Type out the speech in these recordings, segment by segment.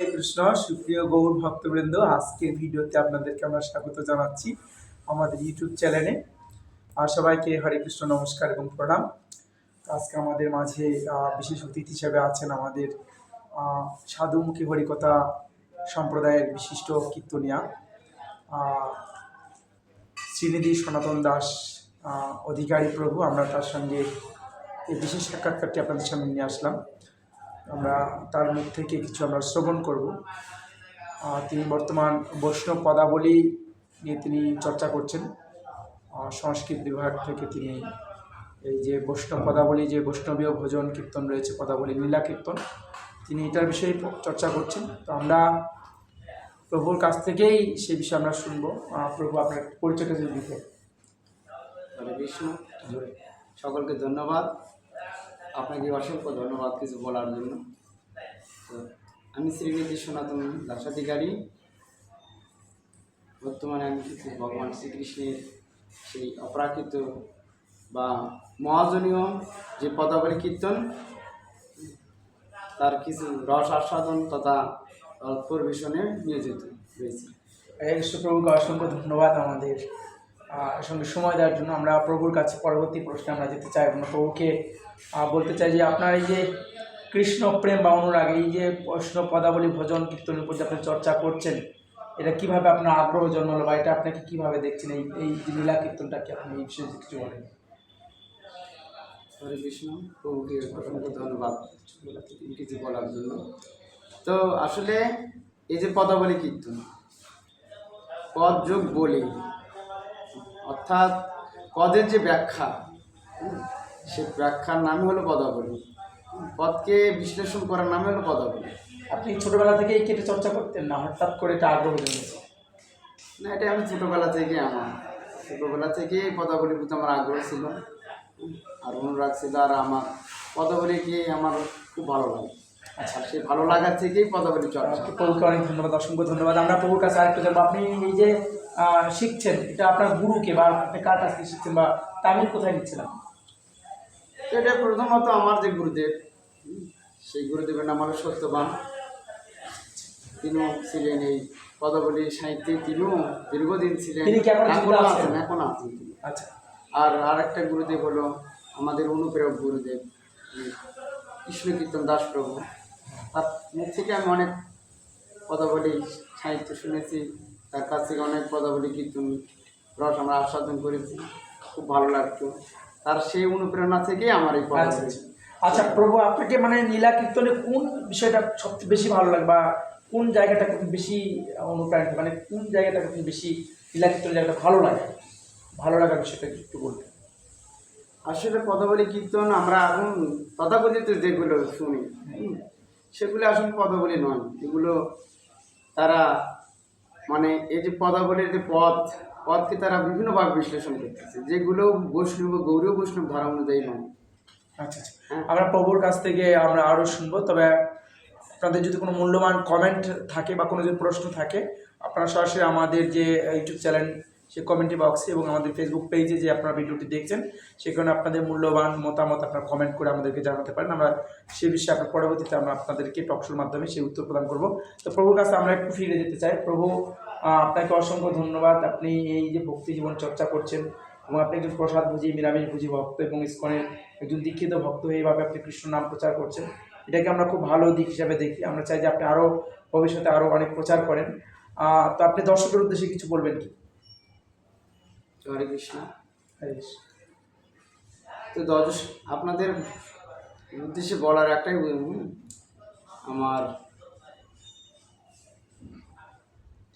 কৃষ্ণ, সুপ্রিয় গৌর ভক্তবৃন্দ, আজকের ভিডিওতে আপনাদেরকে আমরা স্বাগত জানাচ্ছি আমাদের ইউটিউব চ্যানেলে। আর সবাইকে হরে কৃষ্ণ নমস্কার এবং প্রণাম। আজকে আমাদের মাঝে বিশেষ অতিথি হিসেবে আছেন আমাদের সাধুমুখী হরিকথা সম্প্রদায়ের বিশিষ্ট কীর্তনিয়া শ্রীনিধি সনাতন দাস অধিকারী প্রভু। আমরা তার সঙ্গে এই বিশেষ সাক্ষাৎকারটি আপনাদের সামনে নিয়ে আসলাম। আমরা তার মুখ থেকে কিছু আমরা শ্রবণ করব। তিনি বর্তমান বৈষ্ণব পদাবলী নিয়ে তিনি চর্চা করছেন। সংস্কৃত বিভাগ থেকে তিনি এই যে বৈষ্ণব পদাবলী, যে বৈষ্ণবীয় ভোজন কীর্তন রয়েছে, পদাবলী লীলা কীর্তন, তিনি এটার বিষয়ে চর্চা করছেন। তো আমরা প্রভুর কাছ থেকেই সে বিষয়ে আমরা শুনব। প্রভু আপনার পরিচয়টা যদি দিতে কৃষ্ণ। সকলকে ধন্যবাদ। আপনাকে অসংখ্য ধন্যবাদ কিছু বলার জন্য। তো আমি শ্রীনিধি সনাতন দাসাধিকারী বর্তমানে আমি কিছু ভগবান শ্রীকৃষ্ণের সেই অপ্রাকৃত বা মহাজনীয় যে পদাবলী কীর্তন, তার কিছু রস আস্বাদন তথা পরিবেশনে নিয়োজিত রয়েছে কৃষ্ণ প্রভুকে অসংখ্য ধন্যবাদ আমাদের। সঙ্গে সময় দেওয়ার জন্য আমরা প্রভুর কাছে পরবর্তী প্রশ্নে আমরা যেতে চাই আমরা প্রভুকে বলতে চাই যে আপনার এই যে কৃষ্ণ প্রেম বা অনুরাগ, এই যে প্রশ্ন পদাবলী ভজন কীর্তনের উপর যে আপনি চর্চা করছেন, এটা কীভাবে আপনার আগ্রহ জন্মালো বা এটা আপনাকে কীভাবে দেখছেন? এই এই লীলা কীর্তনটাকে আপনি এই বিষয়ে কিছু বলেন? হরে কৃষ্ণ, প্রভুকে অসংখ্য ধন্যবাদ কিছু বলার জন্য। তো আসলে এই যে পদাবলী কীর্তন, পদ যোগ বলি অর্থাৎ পদের যে ব্যাখ্যা সে ব্যাখ্যার নামই হলো পদাবলী। পদকে বিশ্লেষণ করার নামই হলো পদাবলী। আপনি ছোটবেলা থেকেই কেটে চর্চা করতেন না? হঠাৎ করে এটা আগ্রহ জন্মেছে? না এটা আমি ছোটোবেলা থেকে আমার। ছোটোবেলা থেকে পদাবলীর প্রতি আমার আগ্রহ ছিল। আর অনুরাগ ছিল আর আমার। পদাবলীকে আমার খুব ভালো লাগে। আচ্ছা। সেই ভালো লাগার থেকেই পদাবলী চর্চা। প্রভুকে অনেক ধন্যবাদ অসংখ্য ধন্যবাদ। আমরা প্রভুর কাছে আরেকটু জানব। আপনি এই যে শিখছেন? এটা আপনার গুরুকে বা আপনি কার কাছ থেকে শিখছেন বা তামিল কোথায় নিচ্ছিলাম? তো এটা প্রথমত আমার যে গুরুদেব সেই গুরুদেবের নাম হলো সত্যবান। তিনিও ছিলেন এই পদাবলী সাহিত্যে তিনিও দীর্ঘদিন ছিলেন। এখনও আছেন? এখন আছেন। আচ্ছা। আর আরেকটা গুরুদেব হলো আমাদের অনুপ্রেরক গুরুদেব কৃষ্ণ কীর্তন দাস প্রভু তার মুখ থেকে আমি অনেক পদাবলী সাহিত্য শুনেছি। তার কাছ থেকে অনেক পদাবলী কীর্তন রস আমরা আস্বাদন করেছি। খুব ভালো লাগতো। তার সেই অনুপ্রেরণা থেকেই আমার এই পদাবলী আচ্ছা। আচ্ছা প্রভু আপনাকে মানে নীলা কীর্তনে কোন বিষয়টা সবচেয়ে বেশি ভালো লাগে বা কোন জায়গাটা খুব বেশি অনুপ্রাণিত মানে কোন জায়গাটা খুব বেশি নীলা কীর্তনের জায়গাটা ভালো লাগে? ভালো লাগার বিষয়টা একটু বলবেন। আসলে পদাবলী কীর্তন আমরা এখন তথাকথিত যেগুলো শুনি সেগুলো আসলে পদাবলী নয়। এগুলো তারা মানে এই যে পদাবলীর যে পদ পদকে তারা বিভিন্নভাবে বিশ্লেষণ করতেছে। যেগুলো বৈষ্ণব গৌরী বৈষ্ণব ধারা অনুযায়ী নয়। আচ্ছা আচ্ছা। হ্যাঁ। আমরা প্রভুর কাছ থেকে আমরা আরও শুনব তবে আপনাদের যদি কোনো মূল্যবান কমেন্ট থাকে বা কোনো যদি প্রশ্ন থাকে আপনারা সরাসরি আমাদের যে ইউটিউব চ্যানেল সে কমেন্টি বক্সে এবং আমাদের ফেসবুক পেজে যে আপনারা ভিডিওটি দেখছেন সেখানে আপনাদের মূল্যবান মতামত আপনারা কমেন্ট করে আমাদেরকে জানাতে পারেন। আমরা সে বিষয়ে আপনার পরবর্তীতে আমরা আপনাদেরকে টকশোর মাধ্যমে সেই উত্তর প্রদান করব। তো প্রভুর কাছে আমরা একটু ফিরে যেতে চাই। প্রভু আপনাকে অসংখ্য ধন্যবাদ। আপনি এই যে ভক্তি জীবন চর্চা করছেন এবং আপনি একজন প্রসাদ ভুজি নিরামিষ ভুজি ভক্ত এবং ইস্কনের একজন দীক্ষিত ভক্ত হয়ে এইভাবে আপনি কৃষ্ণ নাম প্রচার করছেন, এটাকে আমরা খুব ভালো দিক হিসাবে দেখি। আমরা চাই যে আপনি আরও ভবিষ্যতে আরও অনেক প্রচার করেন। তো আপনি দর্শকের উদ্দেশ্যে কিছু বলবেন কি? হরে কৃষ্ণ হরে কৃষ্ণ। তো দশ আপনাদের উদ্দেশ্যে বলার একটাই আমার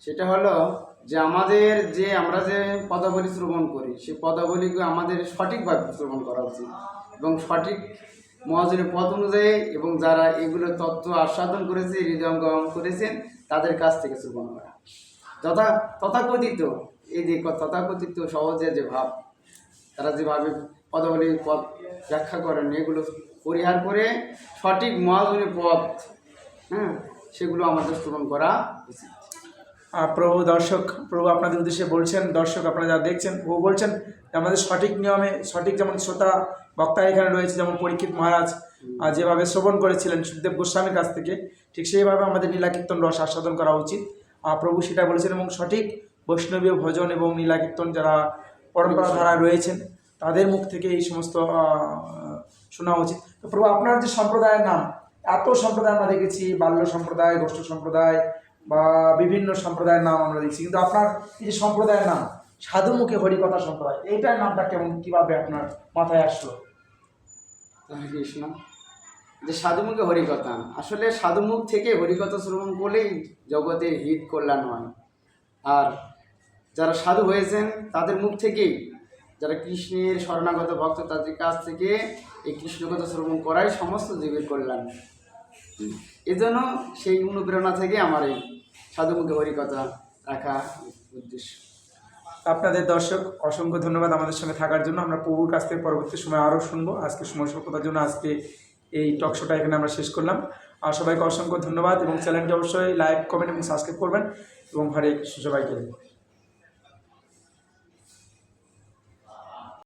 সেটা হলো যে আমাদের যে আমরা যে পদাবলী শ্রবণ করি সেই পদাবলীকে আমাদের সঠিকভাবে শ্রবণ করা উচিত এবং সঠিক মহাজনের পদ অনুযায়ী এবং যারা এগুলো তত্ত্ব আস্বাদন করেছে হৃদয়ঙ্গম করেছেন তাদের কাছ থেকে শ্রবণ করা যথা তথাকথিত এই যে তথাকথিত সহজে যে ভাব, তারা যেভাবে পদাবলী পথ ব্যাখ্যা করেন, এগুলো পরিহার করে সঠিক মহাজনী পথ হ্যাঁ সেগুলো আমাদের শ্রবণ করা উচিত। প্রভু, দর্শক, প্রভু আপনাদের উদ্দেশ্যে বলছেন, দর্শক আপনারা যারা দেখছেন ও বলছেন আমাদের সঠিক নিয়মে, সঠিক যেমন শ্রোতা, বক্তা এখানে রয়েছে, যেমন পরীক্ষিত মহারাজ যেভাবে শ্রবণ করেছিলেন সুখদেব গোস্বামীর কাছ থেকে, ঠিক সেইভাবে আমাদের নীলাকীর্তন রস আস্বাদন করা উচিত। প্রভু সেটা বলেছেন এবং সঠিক বৈষ্ণবীয় ভজন এবং নীলাকীর্তন যারা পরম্পরা ধারায় রয়েছেন, তাদের মুখ থেকে এই সমস্ত শোনা উচিত। তো প্রভু, আপনার যে সম্প্রদায়ের নাম, এত সম্প্রদায় আমরা দেখেছি, বাল্য সম্প্রদায় গোষ্ঠ সম্প্রদায় বা বিভিন্ন সম্প্রদায়ের নাম আমরা দেখছি। কিন্তু আপনার এই যে সম্প্রদায়ের নাম, সাধুমুখী হরিকথা সম্প্রদায়, এইটার নামটা কেমন, কীভাবে আপনার মাথায় আসলো? কৃষ্ণ যে সাধুমুখে হরিকথা। আসলে সাধুমুখ থেকে হরিকথা শ্রবণ করলেই জগতের হিত কল্যাণ হয়। আর যারা সাধু হয়েছেন, তাদের মুখ থেকেই যারা কৃষ্ণের শরণাগত ভক্ত, তাদের কাছ থেকে এই কৃষ্ণকথা শ্রবণ করাই সমস্ত জীবের কল্যাণ। এজন্য সেই অনুপ্রেরণা থেকে আমার এই সাধুমুখে হরিকথা রাখা উদ্দেশ্য। আপনাদের দর্শক, অসংখ্য ধন্যবাদ আমাদের সঙ্গে থাকার জন্য। আমরা প্রভুর কাছ থেকে পরবর্তী সময় আরও শুনব। আজকে সময় স্বল্পতার জন্য আজকে এই টক শোটা এখানে আমরা শেষ করলাম। আর সবাইকে অসংখ্য ধন্যবাদ এবং চ্যানেলটি অবশ্যই লাইক কমেন্ট এবং সাবস্ক্রাইব করবেন। এবং হরে কৃষ্ণ সবাইকে।